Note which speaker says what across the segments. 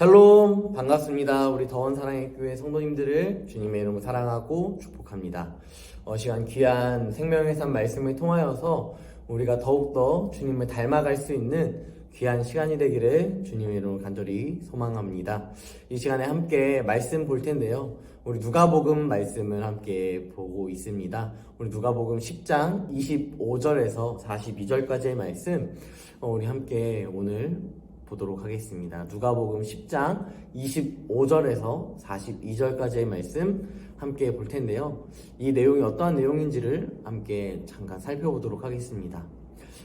Speaker 1: 샬롬 반갑습니다. 우리 더원 사랑의 교회 성도님들을 주님의 이름으로 사랑하고 축복합니다. 어, 시간 귀한 생명의 산 말씀을 통하여서 우리가 더욱더 주님을 닮아갈 수 있는 귀한 시간이 되기를 주님의 이름으로 간절히 소망합니다. 이 시간에 함께 말씀 볼 텐데요. 우리 누가복음 말씀을 함께 보고 있습니다. 우리 누가복음 10장 25절에서 42절까지의 말씀 어, 우리 함께 오늘 보도록 하겠습니다. 누가복음 10장 25절에서 42절까지의 말씀 함께 볼 텐데요. 이 내용이 어떠한 내용인지를 함께 잠깐 살펴보도록 하겠습니다.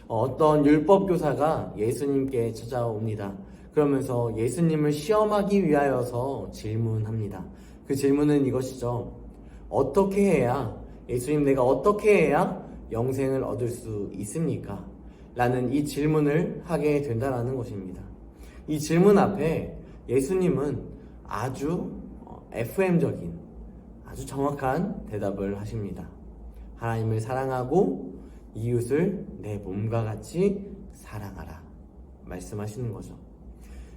Speaker 1: 어, 어떤 율법 교사가 예수님께 찾아옵니다. 그러면서 예수님을 시험하기 위하여서 질문합니다. 그 질문은 이것이죠. 어떻게 해야 예수님 내가 어떻게 해야 영생을 얻을 수 있습니까? 라는 이 질문을 하게 된다라는 것입니다. 이 질문 앞에 예수님은 아주 어, FM적인 아주 정확한 대답을 하십니다. 하나님을 사랑하고 이웃을 내 몸과 같이 사랑하라. 말씀하시는 거죠.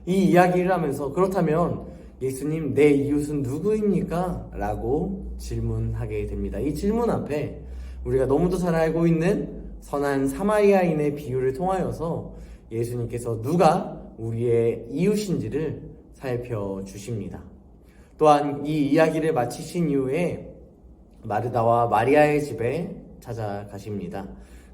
Speaker 1: 이 이야기를 하면서 그렇다면 예수님 내 이웃은 누구입니까? 라고 질문하게 됩니다. 이 질문 앞에 우리가 너무도 잘 알고 있는 선한 사마리아인의 비유를 통하여서 예수님께서 누가 우리의 이웃인지를 살펴주십니다. 또한 이 이야기를 마치신 이후에 마르다와 마리아의 집에 찾아가십니다.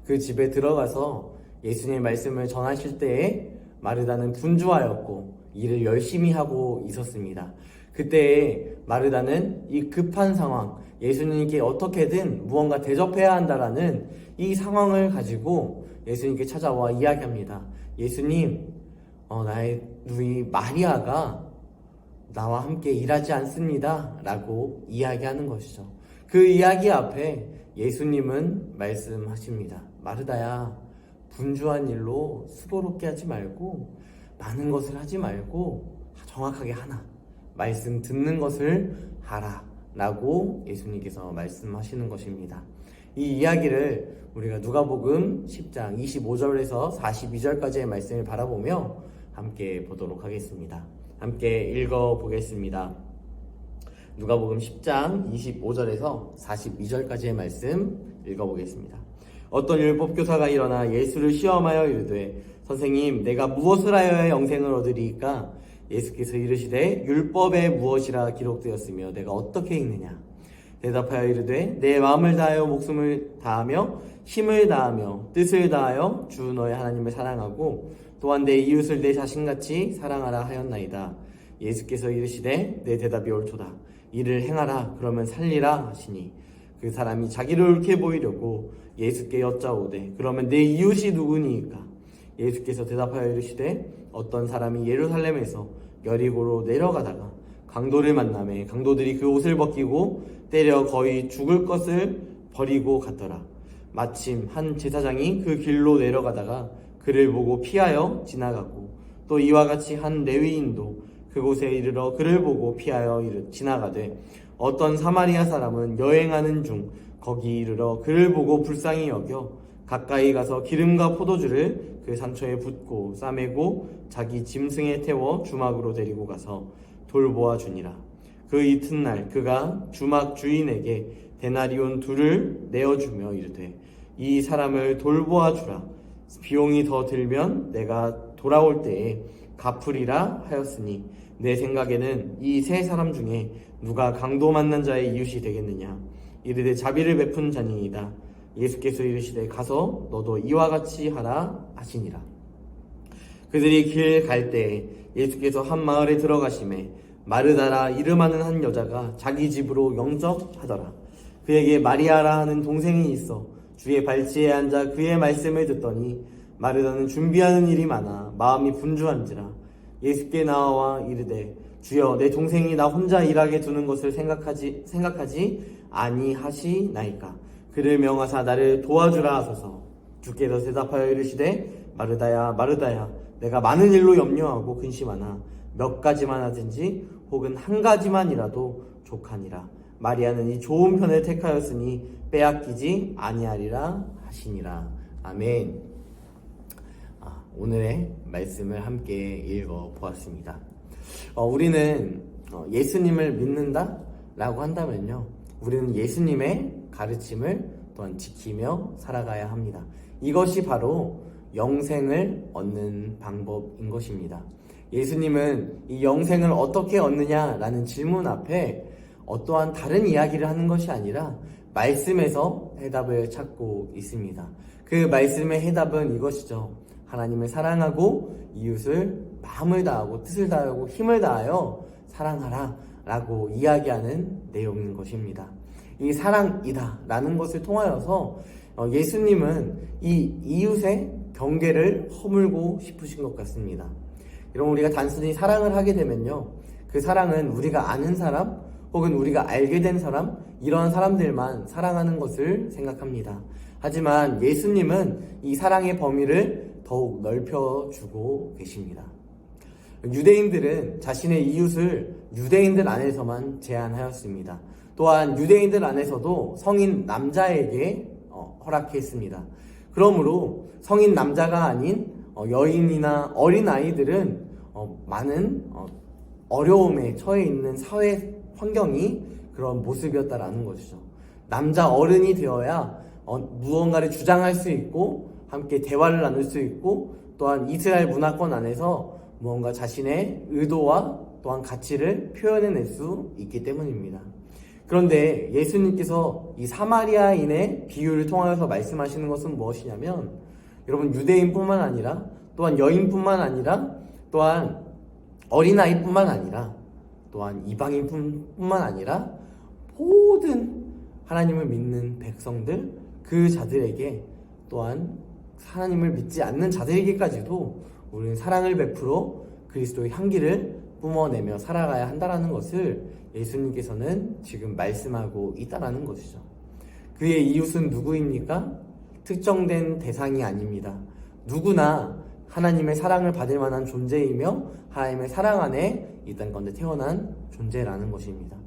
Speaker 1: 그 집에 들어가서 예수님의 말씀을 전하실 때에 마르다는 분주하였고 일을 열심히 하고 있었습니다. 그때에 마르다는 이 급한 상황, 예수님께 어떻게든 무언가 대접해야 한다라는 이 상황을 가지고 예수님께 찾아와 이야기합니다. 예수님, 어, 나의 누이 마리아가 나와 함께 일하지 않습니다. 라고 이야기하는 것이죠. 그 이야기 앞에 예수님은 말씀하십니다. 마르다야, 분주한 일로 수고롭게 하지 말고, 많은 것을 하지 말고, 정확하게 하나, 말씀 듣는 것을 하라. 라고 예수님께서 말씀하시는 것입니다. 이 이야기를 우리가 누가복음 10장 25절에서 42절까지의 말씀을 바라보며 함께 보도록 하겠습니다. 함께 읽어 보겠습니다. 누가복음 10장 25절에서 42절까지의 말씀 읽어 보겠습니다. 어떤 율법 교사가 일어나 예수를 시험하여 이르되 선생님 내가 무엇을 하여야 영생을 얻으리이까 예수께서 이르시되 율법에 무엇이라 기록되었으며 내가 어떻게 읽느냐 대답하여 이르되 내 마음을 다하여 목숨을 다하며 힘을 다하며 뜻을 다하여 주 너의 하나님을 사랑하고 또한 내 이웃을 내 자신같이 사랑하라 하였나이다. 예수께서 이르시되 내 대답이 옳도다. 이를 행하라 그러면 살리라 하시니 그 사람이 자기를 옳게 보이려고 예수께 여짜오되 그러면 내 이웃이 누구니까 예수께서 대답하여 이르시되 어떤 사람이 예루살렘에서 여리고로 내려가다가 강도를 만남에 강도들이 그 옷을 벗기고 때려 거의 죽을 것을 버리고 갔더라. 마침 한 제사장이 그 길로 내려가다가 그를 보고 피하여 지나갔고 또 이와 같이 한 레위인도 그곳에 이르러 그를 보고 피하여 지나가되 어떤 사마리아 사람은 여행하는 중 거기 이르러 그를 보고 불쌍히 여겨 가까이 가서 기름과 포도주를 그 상처에 붓고 싸매고 자기 짐승에 태워 주막으로 데리고 가서 돌보아 주니라. 그 이튿날 그가 주막 주인에게 데나리온 둘을 내어주며 이르되 이 사람을 돌보아 주라. 비용이 더 들면 내가 돌아올 때에 갚으리라 하였으니 내 생각에는 이 세 사람 중에 누가 강도 만난 자의 이웃이 되겠느냐? 이르되 자비를 베푼 자니이다. 예수께서 이르시되 가서 너도 이와 같이 하라 하시니라. 그들이 길 갈 때에 예수께서 한 마을에 들어가심에 마르다라 이름하는 한 여자가 자기 집으로 영접하더라. 그에게 마리아라 하는 동생이 있어 주의 발치에 앉아 그의 말씀을 듣더니 마르다는 준비하는 일이 많아 마음이 분주한지라 예수께 나와 이르되 주여 내 동생이 나 혼자 일하게 두는 것을 생각하지 생각하지 아니하시나이까? 그를 명하사 나를 도와주라 하소서. 주께서 대답하여 이르시되 마르다야 마르다야 내가 많은 일로 염려하고 근심하나 몇 가지만 하든지 혹은 한 가지만이라도 족하니라 마리아는 이 좋은 편을 택하였으니 빼앗기지 아니하리라 하시니라 아멘 아, 오늘의 말씀을 함께 읽어 보았습니다 어, 우리는 어, 예수님을 믿는다 라고 한다면요. 우리는 예수님의 가르침을 또한 지키며 살아가야 합니다. 이것이 바로 영생을 얻는 방법인 것입니다. 예수님은 이 영생을 어떻게 얻느냐라는 질문 앞에 어떠한 다른 이야기를 하는 것이 아니라 말씀에서 해답을 찾고 있습니다. 그 말씀의 해답은 이것이죠. 하나님을 사랑하고 이웃을 마음을 다하고 뜻을 다하고 힘을 다하여 사랑하라 라고 이야기하는 내용인 것입니다. 이 사랑이다 라는 것을 통하여서 어, 예수님은 이 이웃의 경계를 허물고 싶으신 것 같습니다. 여러분 우리가 단순히 사랑을 하게 되면요. 그 사랑은 우리가 아는 사람 혹은 우리가 알게 된 사람 이러한 사람들만 사랑하는 것을 생각합니다. 하지만 예수님은 이 사랑의 범위를 더욱 넓혀주고 계십니다. 유대인들은 자신의 이웃을 유대인들 안에서만 제한하였습니다. 또한 유대인들 안에서도 성인 남자에게 어, 허락했습니다. 그러므로 성인 남자가 아닌 어, 여인이나 어린 아이들은 어, 많은 어, 어려움에 처해 있는 사회 환경이 그런 모습이었다라는 것이죠. 남자 어른이 되어야 어, 무언가를 주장할 수 있고 함께 대화를 나눌 수 있고 또한 이스라엘 문화권 안에서 무언가 자신의 의도와 또한 가치를 표현해낼 수 있기 때문입니다. 그런데 예수님께서 이 사마리아인의 비유를 통하여서 말씀하시는 것은 무엇이냐면 여러분 유대인뿐만 아니라 또한 여인뿐만 아니라 또한 어린아이뿐만 아니라 또한 이방인뿐만 아니라 모든 하나님을 믿는 백성들 그 자들에게 또한 하나님을 믿지 않는 자들에게까지도 우리는 사랑을 베풀어 그리스도의 향기를 뿜어내며 살아가야 한다라는 것을 예수님께서는 지금 말씀하고 있다라는 것이죠. 그의 이웃은 누구입니까? 특정된 대상이 아닙니다. 누구나 하나님의 사랑을 받을 만한 존재이며 하나님의 사랑 안에 이 땅 가운데 태어난 존재라는 것입니다.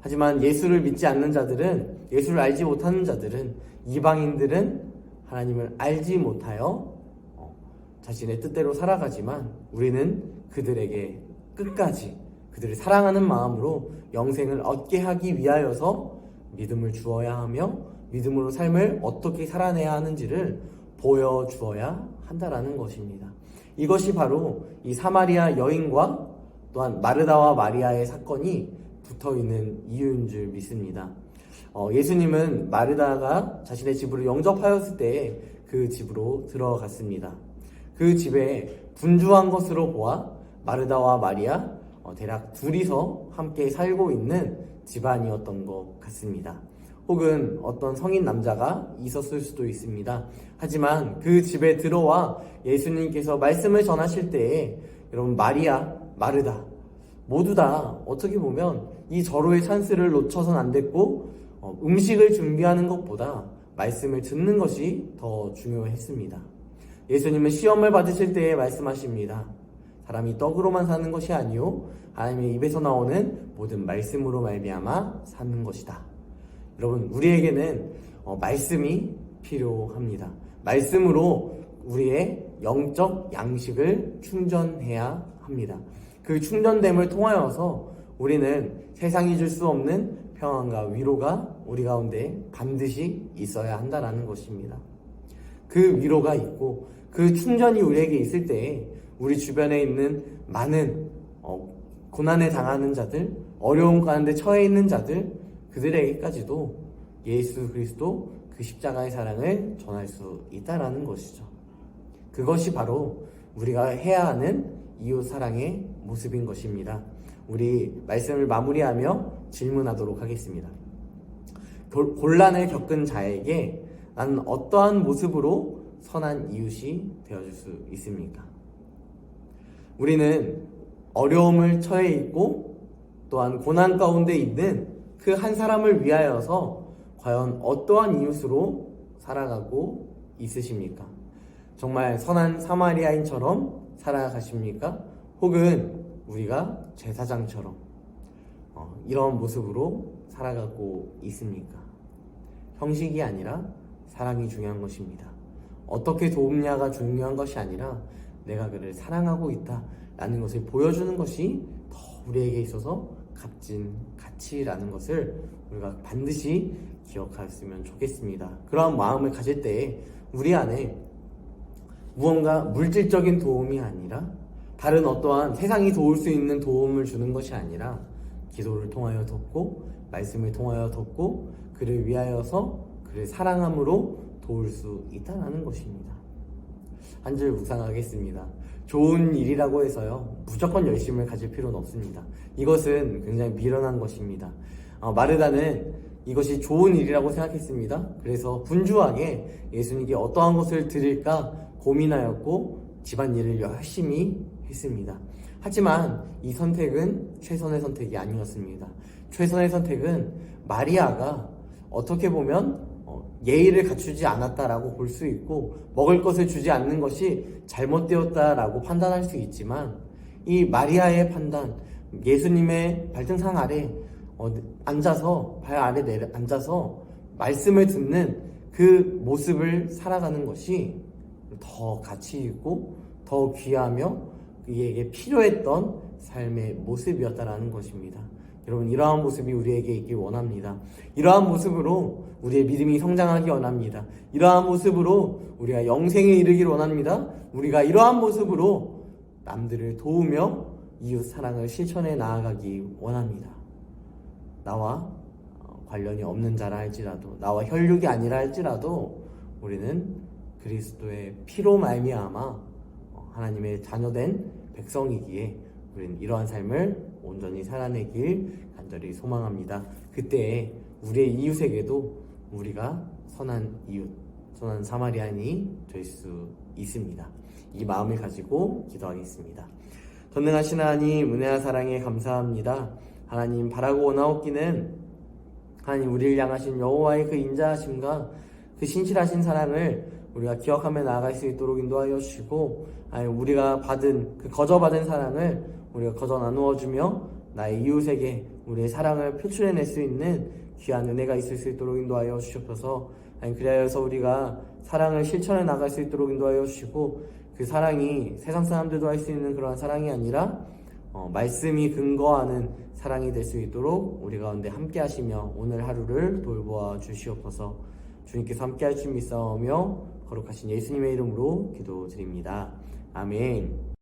Speaker 1: 하지만 예수를 믿지 않는 자들은 예수를 알지 못하는 자들은 이방인들은 하나님을 알지 못하여 어, 자신의 뜻대로 살아가지만 우리는 그들에게 끝까지 그들을 사랑하는 마음으로 영생을 얻게 하기 위하여서 믿음을 주어야 하며 믿음으로 삶을 어떻게 살아내야 하는지를 보여주어야 한다라는 것입니다. 이것이 바로 이 사마리아 여인과 또한 마르다와 마리아의 사건이 붙어 있는 이유인 줄 믿습니다. 어, 예수님은 마르다가 자신의 집으로 영접하였을 때 그 집으로 들어갔습니다. 그 집에 분주한 것으로 보아 마르다와 마리아 어, 대략 둘이서 함께 살고 있는 집안이었던 것 같습니다. 혹은 어떤 성인 남자가 있었을 수도 있습니다. 하지만 그 집에 들어와 예수님께서 말씀을 전하실 때에 여러분 마리아, 마르다 모두 다 어떻게 보면 이 절호의 찬스를 놓쳐선 안 됐고 어, 음식을 준비하는 것보다 말씀을 듣는 것이 더 중요했습니다. 예수님은 시험을 받으실 때에 말씀하십니다. 사람이 떡으로만 사는 것이 아니요 하나님의 입에서 나오는 모든 말씀으로 말미암아 사는 것이다. 여러분 우리에게는 어, 말씀이 필요합니다. 말씀으로 우리의 영적 양식을 충전해야 합니다. 그 충전됨을 통하여서 우리는 세상이 줄 수 없는 평안과 위로가 우리 가운데 반드시 있어야 한다라는 것입니다. 그 위로가 있고 그 충전이 우리에게 있을 때 우리 주변에 있는 많은 어, 고난에 당하는 자들, 어려움 가운데 처해 있는 자들, 그들에게까지도 예수 그리스도 그 십자가의 사랑을 전할 수 있다라는 것이죠. 그것이 바로 우리가 해야 하는 이웃 사랑의 모습인 것입니다. 우리 말씀을 마무리하며 질문하도록 하겠습니다. 곤란을 겪은 자에게 나는 어떠한 모습으로 선한 이웃이 되어줄 수 있습니까? 우리는 어려움을 처해 있고 또한 고난 가운데 있는 그 한 사람을 위하여서 과연 어떠한 이웃으로 살아가고 있으십니까? 정말 선한 사마리아인처럼 살아가십니까? 혹은 우리가 제사장처럼 어, 이런 모습으로 살아가고 있습니까? 형식이 아니라 사랑이 중요한 것입니다. 어떻게 도움냐가 중요한 것이 아니라 내가 그를 사랑하고 있다 라는 것을 보여주는 것이 더 우리에게 있어서 값진 가치라는 것을 우리가 반드시 기억하였으면 좋겠습니다. 그러한 마음을 가질 때 우리 안에 무언가 물질적인 도움이 아니라 다른 어떠한 세상이 도울 수 있는 도움을 주는 것이 아니라 기도를 통하여 돕고 말씀을 통하여 돕고 그를 위하여서 그를 사랑함으로 도울 수 있다는 것입니다. 한 줄 묵상하겠습니다. 좋은 일이라고 해서요 무조건 열심을 가질 필요는 없습니다. 이것은 굉장히 미련한 것입니다. 어, 마르다는 이것이 좋은 일이라고 생각했습니다. 그래서 분주하게 예수님께 어떠한 것을 드릴까 고민하였고 집안일을 열심히 했습니다. 하지만 이 선택은 최선의 선택이 아니었습니다. 최선의 선택은 마리아가 어떻게 보면 어, 예의를 갖추지 않았다라고 볼 수 있고 먹을 것을 주지 않는 것이 잘못되었다라고 판단할 수 있지만 이 마리아의 판단 예수님의 발등상 아래 어, 앉아서 발 아래 내려 앉아서 말씀을 듣는 그 모습을 살아가는 것이 더 가치 있고 더 귀하며 그에게 필요했던 삶의 모습이었다라는 것입니다. 여러분 이러한 모습이 우리에게 있길 원합니다. 이러한 모습으로 우리의 믿음이 성장하기 원합니다. 이러한 모습으로 우리가 영생에 이르길 원합니다. 우리가 이러한 모습으로 남들을 도우며 이웃 사랑을 실천해 나아가기 원합니다. 나와 어, 관련이 없는 자라 할지라도 나와 혈육이 아니라 할지라도 우리는 그리스도의 피로 말미암아 어, 하나님의 자녀된 백성이기에 우리는 이러한 삶을 온전히 살아내길 간절히 소망합니다. 그때 우리의 이웃에게도 우리가 선한 이웃, 선한 사마리안이 될 수 있습니다. 이 마음을 가지고 기도하겠습니다. 전능하신 하나님, 은혜와 사랑에 감사합니다. 하나님 바라고 원하옵기는 하나님 우리를 향하신 여호와의 그 인자하심과 그 신실하신 사랑을 우리가 기억하며 나아갈 수 있도록 인도하여 주시고 아니 우리가 받은 그 거저 받은 사랑을 우리가 거저 나누어 주며 나의 이웃에게 우리의 사랑을 표출해낼 수 있는 귀한 은혜가 있을 수 있도록 인도하여 주시옵소서 아니 그리하여서 우리가 사랑을 실천해 나갈 수 있도록 인도하여 주시고 그 사랑이 세상 사람들도 할 수 있는 그러한 사랑이 아니라 어, 말씀이 근거하는 사랑이 될 수 있도록 우리 가운데 함께 하시며 오늘 하루를 돌보아 주시옵소서 주님께서 함께 하심이 싸우며 거룩하신 예수님의 이름으로 기도드립니다. 아멘.